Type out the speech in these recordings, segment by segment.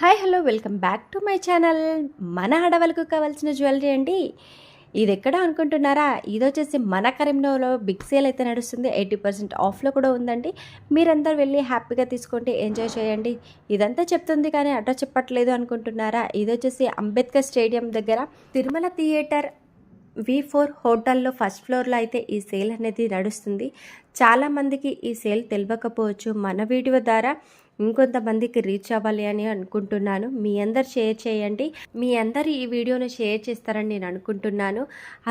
Hi hello welcome back to my channel. మన అడవులకు కావాల్సిన జ్యువెలరీ అండి ఇది ఎక్కడ అనుకుంటున్నారా? ఇది వచ్చేసి మన కరీంనగర్లో బిగ్ సేల్ అయితే నడుస్తుంది. ఎయిటీ పర్సెంట్ ఆఫ్లో కూడా ఉందండి. మీరందరూ వెళ్ళి హ్యాపీగా తీసుకోండి ఎంజాయ్ చేయండి. ఇదంతా చెప్తుంది కానీ అడ్డ చెప్పట్లేదు అనుకుంటున్నారా? ఇది వచ్చేసి అంబేద్కర్ స్టేడియం దగ్గర తిరుమల థియేటర్ వి ఫోర్ హోటల్లో ఫస్ట్ ఫ్లోర్లో అయితే ఈ సేల్ అనేది నడుస్తుంది. చాలామందికి ఈ సేల్ తెలియకపోవచ్చు. మన వీడియో ద్వారా ఇంకొంతమందికి రీచ్ అవ్వాలి అని అనుకుంటున్నాను. మీ అందరు షేర్ చేయండి. మీ అందరు ఈ వీడియోను షేర్ చేస్తారని నేను అనుకుంటున్నాను.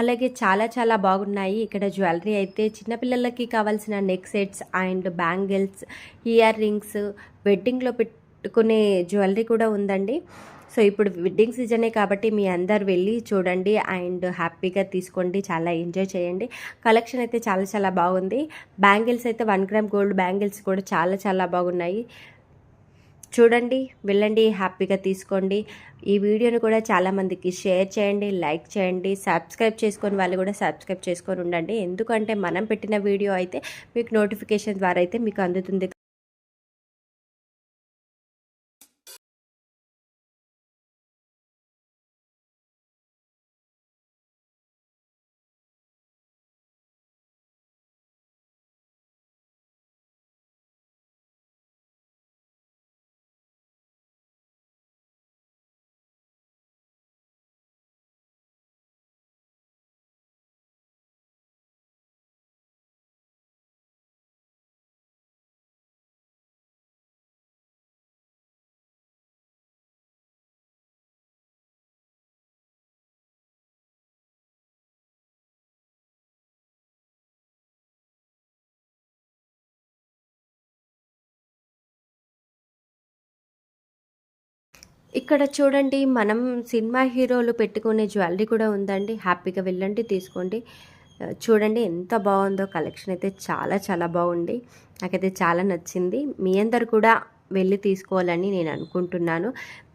అలాగే చాలా చాలా బాగున్నాయి. ఇక్కడ జ్యువెలరీ అయితే చిన్నపిల్లలకి కావాల్సిన neck sets and bangles ear rings వెడ్డింగ్లో పెట్టుకునే జ్యువెలరీ కూడా ఉందండి. సో ఇప్పుడు వెడ్డింగ్ సీజనే కాబట్టి మీ అందరు వెళ్ళి చూడండి అండ్ హ్యాపీగా తీసుకోండి. చాలా ఎంజాయ్ చేయండి. కలెక్షన్ అయితే చాలా చాలా బాగుంది. బ్యాంగిల్స్ అయితే వన్ గ్రామ్ గోల్డ్ బ్యాంగిల్స్ కూడా చాలా చాలా బాగున్నాయి. చూడండి వెళ్ళండి హ్యాపీగా తీసుకోండి. ఈ వీడియోని కూడా చాలామందికి షేర్ చేయండి లైక్ చేయండి సబ్స్క్రైబ్ చేసుకొని వాళ్ళు కూడా సబ్స్క్రైబ్ చేసుకొని ఉండండి. ఎందుకంటే మనం పెట్టిన వీడియో అయితే మీకు నోటిఫికేషన్ ద్వారా అయితే మీకు అందుతుంది ఇక్కడ చూడండి మనం సినిమా హీరోలు పెట్టుకునే జ్యువెలరీ కూడా ఉందండి. హ్యాపీగా వెళ్ళండి తీసుకోండి. చూడండి ఎంత బాగుందో కలెక్షన్ అయితే చాలా చాలా బాగుంది. నాకైతే చాలా నచ్చింది. మీ అందరు కూడా వెళ్ళి తీసుకోవాలని నేను అనుకుంటున్నాను.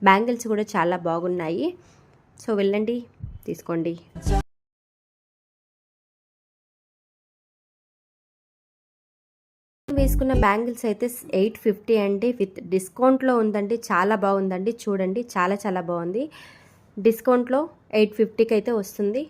బ్యాంగిల్స్ కూడా చాలా బాగున్నాయి. సో వెళ్ళండి తీసుకోండి. వేసుకున్న బ్యాంగిల్స్ అయితే ఎయిట్ ఫిఫ్టీ అండి. విత్ డిస్కౌంట్లో ఉందండి. చాలా బాగుందండి. చూడండి చాలా చాలా బాగుంది. డిస్కౌంట్లో ఎయిట్ ఫిఫ్టీకి అయితే వస్తుంది.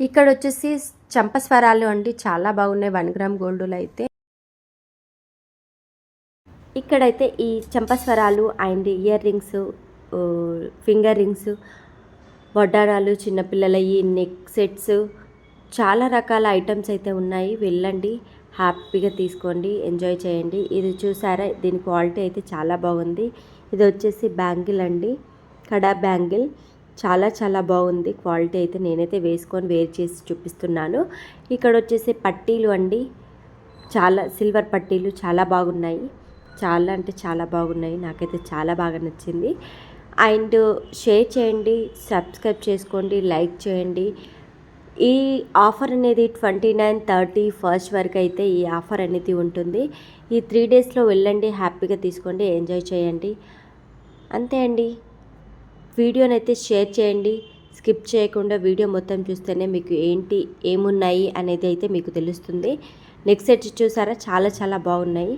ఇక్కడ వచ్చేసి చంపస్వరాలు అండి చాలా బాగున్నాయి. వన్ గ్రామ్ గోల్డ్లో అయితే. ఇక్కడైతే ఈ చంపస్వరాలు and ear rings finger rings వడ్డారాలు చిన్నపిల్లల ఈ నెక్ సెట్స్ చాలా రకాల ఐటమ్స్ అయితే ఉన్నాయి. వెళ్ళండి హ్యాపీగా తీసుకోండి ఎంజాయ్ చేయండి. ఇది చూసారా? దీని క్వాలిటీ అయితే చాలా బాగుంది. ఇది వచ్చేసి బ్యాంగిల్ అండి. కడా బ్యాంగిల్. చాలా చాలా బాగుంది. క్వాలిటీ అయితే నేనైతే వేసుకొని వేర్ చేసి చూపిస్తున్నాను. ఇక్కడ వచ్చేసి పట్టీలు అండి. చాలా సిల్వర్ పట్టీలు చాలా బాగున్నాయి. చాలా అంటే చాలా బాగున్నాయి. నాకైతే చాలా బాగా నచ్చింది. అండ్ షేర్ చేయండి సబ్స్క్రైబ్ చేసుకోండి లైక్ చేయండి. ఈ ఆఫర్ అనేది ట్వంటీ నైన్ థర్టీ ఫస్ట్ వరకు అయితే ఈ ఆఫర్ అనేది ఉంటుంది. ఈ త్రీ డేస్లో వెళ్ళండి హ్యాపీగా తీసుకోండి ఎంజాయ్ చేయండి. అంతే అండి. వీడియోనైతే షేర్ చేయండి. స్కిప్ చేయకుండా వీడియో మొత్తం చూస్తేనే మీకు ఏంటి ఏమున్నాయి అనేది అయితే మీకు తెలుస్తుంది. నెక్స్ట్ సెట్ చూసారా? చాలా చాలా బాగున్నాయి.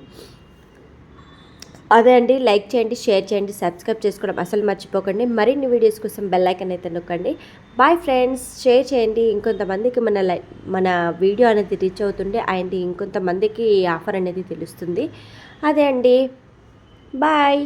అదే అండి లైక్ చేయండి షేర్ చేయండి సబ్స్క్రైబ్ చేసుకోవడం అసలు మర్చిపోకండి. మరిన్ని వీడియోస్ కోసం బెల్ ఐకన్ అయితే నొక్కండి. బాయ్ ఫ్రెండ్స్ షేర్ చేయండి. ఇంకొంతమందికి మన లై మన వీడియో అనేది రీచ్ అవుతుండే అండ్ ఇంకొంతమందికి ఈ ఆఫర్ అనేది తెలుస్తుంది. అదే అండి బాయ్.